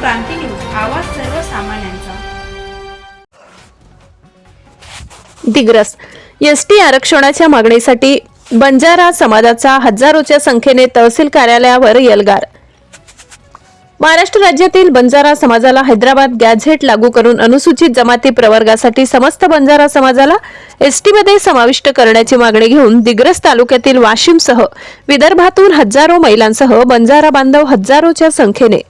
क्रांती news आवाज सर्वसामान्यांचा. Digras ST आरक्षणाच्या मागणीसाठी बंजारा समाजाचा हजारोच्या संख्येने तहसील कार्यालयावर यलगार. महाराष्ट्र राज्यातील बंजारा समाजाला हैदराबाद गॅझेट लागू करून अनुसूचित जमाती प्रवर्गासाठी समस्त बंजारा समाजाला एसटीमध्ये समाविष्ट करण्याची मागणी घेऊन दिग्रस तालुक्यातील वाशिमसह विदर्भातून हजारो महिलांसह बंजारा बांधव हजारोच्या संख्येने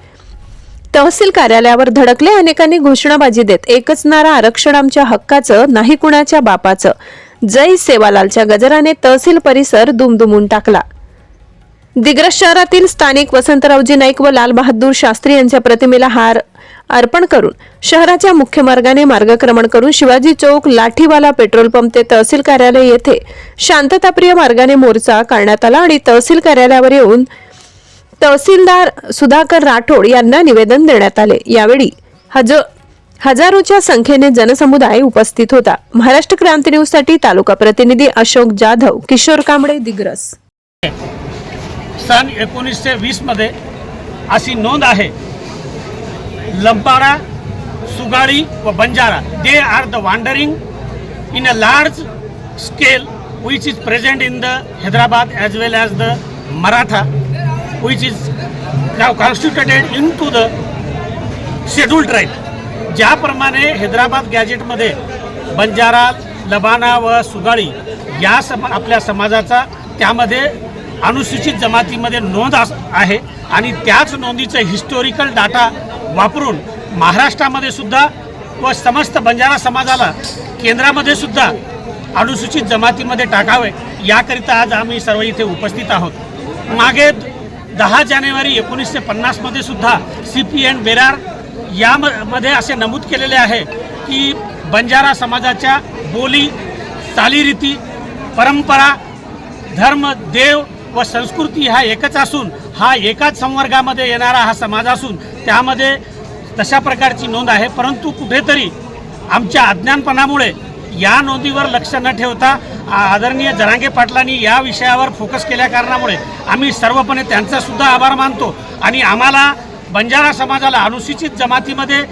तहसील कार्यालयावर धडकले अनेकांनी घोषणाबाजी देत एकच नारा आरक्षण आमच्या हक्काचं नाही कुणाच्या बापाचं. जय सेवालालच्या गजराने तहसील परिसर दुमदुमून टाकला. दिग्रस शहरातील स्थानिक वसंतरावजी नाईक व लालबहादूर शास्त्री यांच्या प्रतिमेला हार अर्पण करून शहराच्या मुख्य मार्गाने मार्गक्रमण करून शिवाजी चौक लाठीवाला पेट्रोल पंप ते तहसील कार्यालय येथे शांतताप्रिय मार्गाने मोर्चा काढण्यात आला आणि तहसील कार्यालयावर येऊन तहसीलदार सुधाकर राठोड यांना निवेदन देण्यात आले. यावेळी हज हजारोच्या संख्येने जनसमुदाय उपस्थित होता. महाराष्ट्र क्रांती न्यूजसाठी तालुका प्रतिनिधी अशोक जाधव किशोर कांबळे दिग्रस. सन एकोणीसशे वीसमध्ये अशी नोंद आहे. लंपारा सुगाळी व Banjara they are the wandering in a large scale which is present in the Hyderabad as well as the Maratha which is constituted into the schedule tribe ज्याप्रमाणे हैदराबाद गॅजेटमध्ये बंजारा लबाना व सुगाळी या सम आपल्या समाजाचा त्यामध्ये अनुसूचित जमातीमध्ये नोंद अस आहे आणि त्याच नोंदीचं हिस्टोरिकल डाटा वापरून महाराष्ट्रामध्ये सुद्धा व समस्त बंजारा समाजाला केंद्रामध्ये सुद्धा अनुसूचित जमातीमध्ये टाकावे याकरिता आज आम्ही सर्व इथे उपस्थित आहोत. मागे दहा जानेवारी एकोणीसशे पन्नासमध्ये सुद्धा सी पी एन बेरार यामध्ये असे नमूद केलेले आहे की बंजारा समाजाच्या बोली चालीरीती परंपरा धर्म देव व संस्कृती हा एकच असून हा एकाच संवर्गामध्ये येणारा हा समाज असून त्यामध्ये तशा प्रकारची नोंद आहे. परंतु कुठेतरी आमच्या अज्ञानपणामुळे या नोंदीवर लक्ष न ठेवता आदरणीय जरांगे पाटलांनी या विषयावर फोकस केल्या कारणामुळे आम्ही सर्वपणे त्यांचा सुद्धा आभार मानतो आणि आम्हाला बंजारा समाजाला अनुसूचित जमातीमध्ये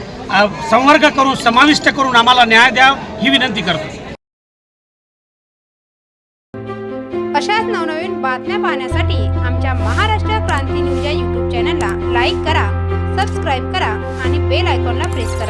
संवर्ग करून समाविष्ट करून आम्हाला न्याय द्या ही विनंती करतो. अशाच नवनवीन बातम्या पाहण्यासाठी आमच्या महाराष्ट्र क्रांती न्यूज या यूट्यूब चॅनलला लाईक करा सबस्क्राईब करा आणि बेल आयकॉनला प्रेस करा.